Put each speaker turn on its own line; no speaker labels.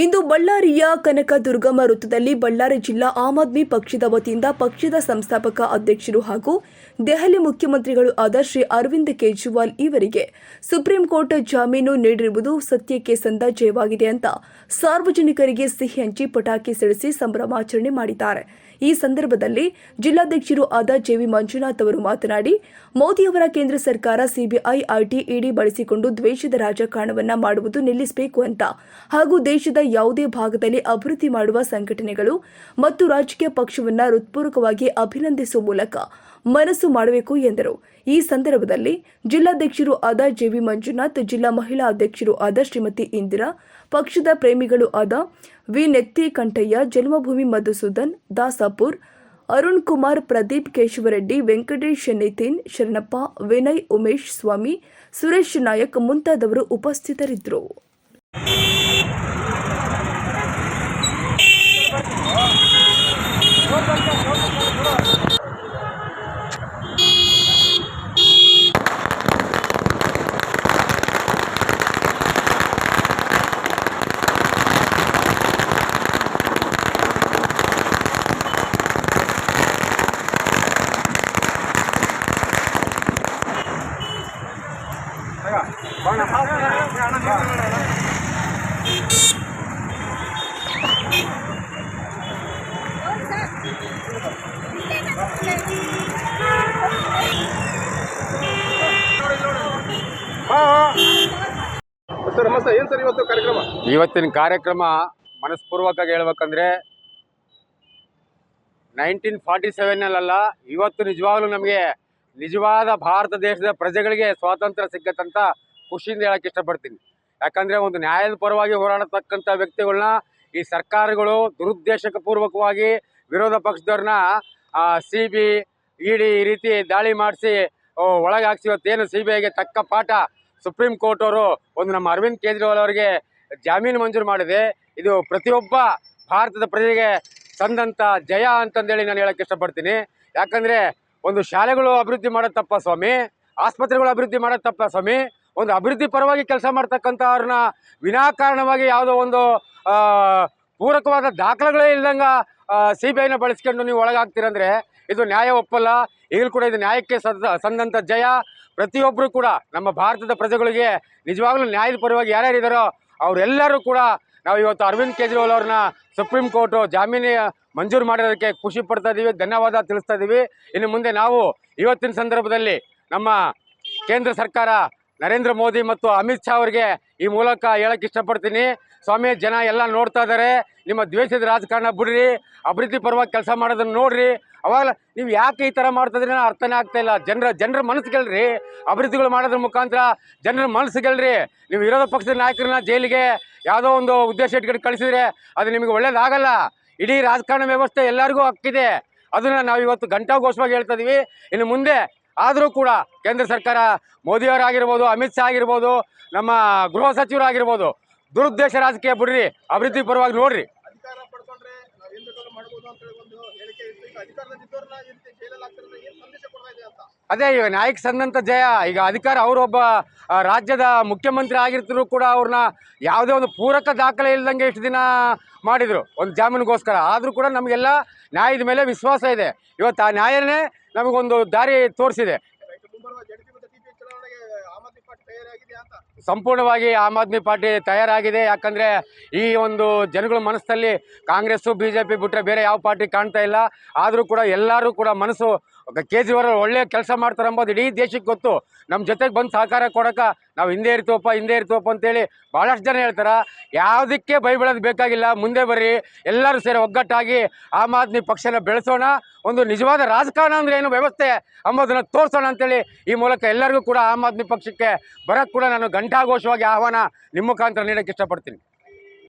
ಇಂದು ಬಳ್ಳಾರಿಯ ಕನಕ ದುರ್ಗಮ್ಮ ವೃತ್ತದಲ್ಲಿ ಬಳ್ಳಾರಿ ಜಿಲ್ಲಾ ಆಮ್ ಆದ್ಮಿ ಪಕ್ಷದ ವತಿಯಿಂದ ಪಕ್ಷದ ಸಂಸ್ಥಾಪಕ ಅಧ್ಯಕ್ಷರು ಹಾಗೂ ದೆಹಲಿ ಮುಖ್ಯಮಂತ್ರಿಗಳು ಆದ ಶ್ರೀ ಅರವಿಂದ್ ಕೇಜ್ರಿವಾಲ್ ಇವರಿಗೆ ಸುಪ್ರೀಂ ಕೋರ್ಟ್ ಜಾಮೀನು ನೀಡಿರುವುದು ಸತ್ಯಕ್ಕೆ ಸಂದ ಜಯವಾಗಿದೆ ಅಂತ ಸಾರ್ವಜನಿಕರಿಗೆ ಸಿಹಿ ಹಂಚಿ ಪಟಾಕಿ ಸಿಡಿಸಿ ಸಂಭ್ರಮಾಚರಣೆ ಮಾಡಿದ್ದಾರೆ. ಈ ಸಂದರ್ಭದಲ್ಲಿ ಜಿಲ್ಲಾಧ್ಯಕ್ಷರು ಆದ ಜೆವಿ ಮಂಜುನಾಥ್ ಅವರು ಮಾತನಾಡಿ ಮೋದಿಯವರ ಕೇಂದ್ರ ಸರ್ಕಾರ ಸಿಬಿಐ ಐಟಿ ಇಡಿ ಬಳಸಿಕೊಂಡು ದ್ವೇಷದ ರಾಜಕಾರಣವನ್ನ ಮಾಡುವುದು ನಿಲ್ಲಿಸಬೇಕು ಅಂತ ಹಾಗೂ ದೇಶದ ಯಾವುದೇ ಭಾಗದಲ್ಲಿ ಅಭಿವೃದ್ಧಿ ಮಾಡುವ ಸಂಘಟನೆಗಳು ಮತ್ತು ರಾಜಕೀಯ ಪಕ್ಷವನ್ನು ಹೃತ್ಪೂರ್ವಕವಾಗಿ ಅಭಿನಂದಿಸುವ ಮೂಲಕ ಮನಸ್ಸು ಮಾಡಬೇಕು ಎಂದರು. ಈ ಸಂದರ್ಭದಲ್ಲಿ ಜಿಲ್ಲಾಧ್ಯಕ್ಷರು ಆದ ಜೆವಿ ಮಂಜುನಾಥ್, ಜಿಲ್ಲಾ ಮಹಿಳಾ ಅಧ್ಯಕ್ಷರು ಆದ ಶ್ರೀಮತಿ ಇಂದಿರಾ, ಪಕ್ಷದ ಪ್ರೇಮಿಗಳು ಆದ ವಿ ನೆತ್ತಿ ಕಂಠಯ್ಯ ಜನ್ಮಭೂಮಿ ಮಧುಸೂದನ್, ದಾಸಾಪುರ್, ಅರುಣ್ ಕುಮಾರ್, ಪ್ರದೀಪ್ ಕೇಶವರೆಡ್ಡಿ, ವೆಂಕಟೇಶ್ ನಿತಿನ್, ಶರಣಪ್ಪ, ವಿನಯ್ ಉಮೇಶ್ ಸ್ವಾಮಿ, ಸುರೇಶ್ ನಾಯಕ್ ಮುಂತಾದವರು ಉಪಸ್ಥಿತರಿದ್ದರು.
ಇವತ್ತಿನ ಕಾರ್ಯಕ್ರಮ ಮನಸ್ಪೂರ್ವಕವಾಗಿ ಹೇಳ್ಬೇಕಂದ್ರೆ ನೈನ್ಟೀನ್ ಫಾರ್ಟಿ ಸೆವೆನ್ನಲ್ಲ ಇವತ್ತು ನಿಜವಾಗ್ಲೂ ನಮಗೆ ನಿಜವಾದ ಭಾರತ ದೇಶದ ಪ್ರಜೆಗಳಿಗೆ ಸ್ವಾತಂತ್ರ್ಯ ಸಿಕ್ಕತ್ತಂತ ಖುಷಿಯಿಂದ ಹೇಳಕ್ಕೆ ಇಷ್ಟಪಡ್ತೀನಿ. ಯಾಕಂದ್ರೆ ಒಂದು ನ್ಯಾಯದ ಪರವಾಗಿ ಹೋರಾಡತಕ್ಕಂಥ ವ್ಯಕ್ತಿಗಳನ್ನ ಈ ಸರ್ಕಾರಗಳು ದುರುದ್ದೇಶಕ ಪೂರ್ವಕವಾಗಿ ವಿರೋಧ ಪಕ್ಷದವ್ರನ್ನ ಸಿ ಬಿ ಇಡಿ ಈ ರೀತಿ ದಾಳಿ ಮಾಡಿಸಿ ಒಳಗೆ ಹಾಕ್ಸಿ ಇವತ್ತೇನು ಸಿ ಬಿ ಐಗೆ ತಕ್ಕ ಪಾಠ ಸುಪ್ರೀಂ ಕೋರ್ಟ್ ಅವರು ಒಂದು ನಮ್ಮ ಅರವಿಂದ್ ಕೇಜ್ರಿವಾಲ್ ಅವರಿಗೆ ಜಾಮೀನು ಮಂಜೂರು ಮಾಡಿದೆ. ಇದು ಪ್ರತಿಯೊಬ್ಬ ಭಾರತದ ಪ್ರಜೆಗೆ ತಂದಂಥ ಜಯ ಅಂತಂದೇಳಿ ನಾನು ಹೇಳಕ್ಕೆ ಇಷ್ಟಪಡ್ತೀನಿ. ಯಾಕಂದ್ರೆ ಒಂದು ಶಾಲೆಗಳು ಅಭಿವೃದ್ಧಿ ಮಾಡೋದು ತಪ್ಪ ಸ್ವಾಮಿ, ಆಸ್ಪತ್ರೆಗಳು ಅಭಿವೃದ್ಧಿ ಮಾಡೋದು ತಪ್ಪ ಸ್ವಾಮಿ. ಒಂದು ಅಭಿವೃದ್ಧಿ ಪರವಾಗಿ ಕೆಲಸ ಮಾಡ್ತಕ್ಕಂಥವ್ರನ್ನ ವಿನಾಕಾರಣವಾಗಿ ಯಾವುದೋ ಒಂದು ಪೂರಕವಾದ ದಾಖಲೆಗಳೇ ಇಲ್ದಂಗ ಸಿ ಬಿ ಐನ ಬಳಸ್ಕೊಂಡು ನೀವು ಒಳಗಾಗ್ತೀರಂದ್ರೆ ಇದು ನ್ಯಾಯ ಒಪ್ಪಲ್ಲ. ಈಗಲೂ ಕೂಡ ಇದು ನ್ಯಾಯಕ್ಕೆ ಸದ ಜಯ. ಪ್ರತಿಯೊಬ್ಬರು ಕೂಡ ನಮ್ಮ ಭಾರತದ ಪ್ರಜೆಗಳಿಗೆ ನಿಜವಾಗ್ಲೂ ನ್ಯಾಯದ ಪರವಾಗಿ ಯಾರ್ಯಾರಿದ್ದಾರೋ ಅವರೆಲ್ಲರೂ ಕೂಡ ನಾವು ಇವತ್ತು ಅರವಿಂದ್ ಕೇಜ್ರಿವಾಲ್ ಅವ್ರನ್ನ ಸುಪ್ರೀಂ ಕೋರ್ಟು ಜಾಮೀನು ಮಂಜೂರು ಮಾಡಿರೋದಕ್ಕೆ ಖುಷಿ ಪಡ್ತಾ ಇದ್ದೀವಿ ಧನ್ಯವಾದ ತಿಳಿಸ್ತಾ ಇದ್ದೀವಿ ಇನ್ನು ಮುಂದೆ ನಾವು ಇವತ್ತಿನ ಸಂದರ್ಭದಲ್ಲಿ ನಮ್ಮ ಕೇಂದ್ರ ಸರ್ಕಾರ ನರೇಂದ್ರ ಮೋದಿ ಮತ್ತು ಅಮಿತ್ ಶಾ ಅವರಿಗೆ ಈ ಮೂಲಕ ಹೇಳಕ್ಕೆ ಇಷ್ಟಪಡ್ತೀನಿ. ಸ್ವಾಮಿ, ಜನ ಎಲ್ಲ ನೋಡ್ತಾ ಇದ್ದಾರೆ ನಿಮ್ಮ ದ್ವೇಷದ ರಾಜಕಾರಣ ಬಿಡ್ರಿ, ಅಭಿವೃದ್ಧಿ ಪರವಾಗಿ ಕೆಲಸ ಮಾಡೋದನ್ನ ನೋಡ್ರಿ. ಅವಾಗ ನೀವು ಯಾಕೆ ಈ ಥರ ಮಾಡ್ತಿದ್ರಿ ಅರ್ಥನೇ ಆಗ್ತಾ ಇಲ್ಲ. ಜನರ ಜನರ ಮನಸ್ಸು ಗೆಲ್ರಿ ಅಭಿವೃದ್ಧಿಗಳು ಮಾಡೋದ್ರ ಮುಖಾಂತರ ಜನರ ಮನಸ್ಸು ಗೆಲ್ರಿ ನೀವು ವಿರೋಧ ಪಕ್ಷದ ನಾಯಕರನ್ನ ಜೈಲಿಗೆ ಯಾವುದೋ ಒಂದು ಉದ್ದೇಶ ಇಟ್ಕೊಂಡು ಕಳಿಸಿದ್ರೆ ಅದು ನಿಮಗೆ ಒಳ್ಳೇದಾಗಲ್ಲ. ಇಡೀ ರಾಜಕಾರಣ ವ್ಯವಸ್ಥೆ ಎಲ್ಲರಿಗೂ ಹಕ್ಕಿದೆ. ಅದನ್ನ ನಾವು ಇವತ್ತು ಘಂಟಾಘೋಷವಾಗಿ ಹೇಳ್ತಾ ಇದೀವಿ. ಇನ್ನು ಮುಂದೆ ಆದರೂ ಕೂಡ ಕೇಂದ್ರ ಸರ್ಕಾರ ಮೋದಿಯವರಾಗಿರ್ಬೋದು, ಅಮಿತ್ ಶಾ ಆಗಿರ್ಬೋದು, ನಮ್ಮ ಗೃಹ ಸಚಿವರಾಗಿರ್ಬೋದು, ದುರುದ್ದೇಶ ರಾಜಕೀಯ ಬಿಡ್ರಿ, ಅಭಿವೃದ್ಧಿ ಪರವಾಗಿ ನೋಡ್ರಿ. ಅದೇ ಈಗ ನ್ಯಾಯಕ್ಕೆ ಸಂದಂತ ಜಯ, ಈಗ ಅಧಿಕಾರ ಅವರೊಬ್ಬ ರಾಜ್ಯದ ಮುಖ್ಯಮಂತ್ರಿ ಆಗಿರ್ತಿದ್ರು ಕೂಡ ಅವ್ರನ್ನ ಯಾವುದೇ ಒಂದು ಪೂರಕ ದಾಖಲೆ ಇಲ್ದಂಗೆ ಇಷ್ಟು ದಿನ ಮಾಡಿದರು, ಒಂದು ಜಾಮೀನಿಗೋಸ್ಕರ. ಆದರೂ ಕೂಡ ನಮಗೆಲ್ಲ ನ್ಯಾಯದ ಮೇಲೆ ವಿಶ್ವಾಸ ಇದೆ. ಇವತ್ತು ಆ ನ್ಯಾಯನೇ ನಮಗೊಂದು ದಾರಿ ತೋರಿಸಿದೆ. ಸಂಪೂರ್ಣವಾಗಿ ಆಮ್ ಆದ್ಮಿ ಪಾರ್ಟಿ ತಯಾರಾಗಿದೆ. ಯಾಕಂದರೆ ಈ ಒಂದು ಜನಗಳ ಮನಸ್ಸಲ್ಲಿ ಕಾಂಗ್ರೆಸ್ಸು ಬಿ ಜೆ ಪಿ ಬಿಟ್ಟರೆ ಬೇರೆ ಯಾವ ಪಾರ್ಟಿ ಕಾಣ್ತಾ ಇಲ್ಲ. ಆದರೂ ಕೂಡ ಎಲ್ಲರೂ ಕೂಡ ಮನಸ್ಸು ಕೇಜ್ರಿವಾಲ್ ಒಳ್ಳೆಯ ಕೆಲಸ ಮಾಡ್ತಾರೆ ಅಂಬೋದು, ಇಡೀ ದೇಶಕ್ಕೆ ಗೊತ್ತು. ನಮ್ಮ ಜೊತೆಗೆ ಬಂದು ಸಹಕಾರ ಕೊಡೋಕೆ ನಾವು ಹಿಂದೆ ಇರ್ತೀವಪ್ಪ ಹಿಂದೆ ಇರ್ತೀವಪ್ಪ ಅಂತೇಳಿ ಭಾಳಷ್ಟು ಜನ ಹೇಳ್ತಾರೆ. ಯಾವುದಕ್ಕೆ ಬೈಬಿಡೋದು ಬೇಕಾಗಿಲ್ಲ, ಮುಂದೆ ಬರ್ರಿ. ಎಲ್ಲರೂ ಸೇರಿ ಒಗ್ಗಟ್ಟಾಗಿ ಆಮ್ ಆದ್ಮಿ ಪಕ್ಷನ ಬೆಳೆಸೋಣ. ಒಂದು ನಿಜವಾದ ರಾಜಕಾರಣ ಅಂದ್ರೆ ಏನು ವ್ಯವಸ್ಥೆ ಅಂಬೋದನ್ನು ತೋರಿಸೋಣ ಅಂತೇಳಿ ಈ ಮೂಲಕ ಎಲ್ಲರಿಗೂ ಕೂಡ ಆಮ್ ಆದ್ಮಿ ಪಕ್ಷಕ್ಕೆ ಬರೋಕ್ಕೆ ಕೂಡ ನಾನು ಘಂಟಾಘೋಷವಾಗಿ ಆಹ್ವಾನ ನಿಮ್ಮ ಮುಖಾಂತರ ನೀಡೋಕ್ಕೆ ಇಷ್ಟಪಡ್ತೀನಿ.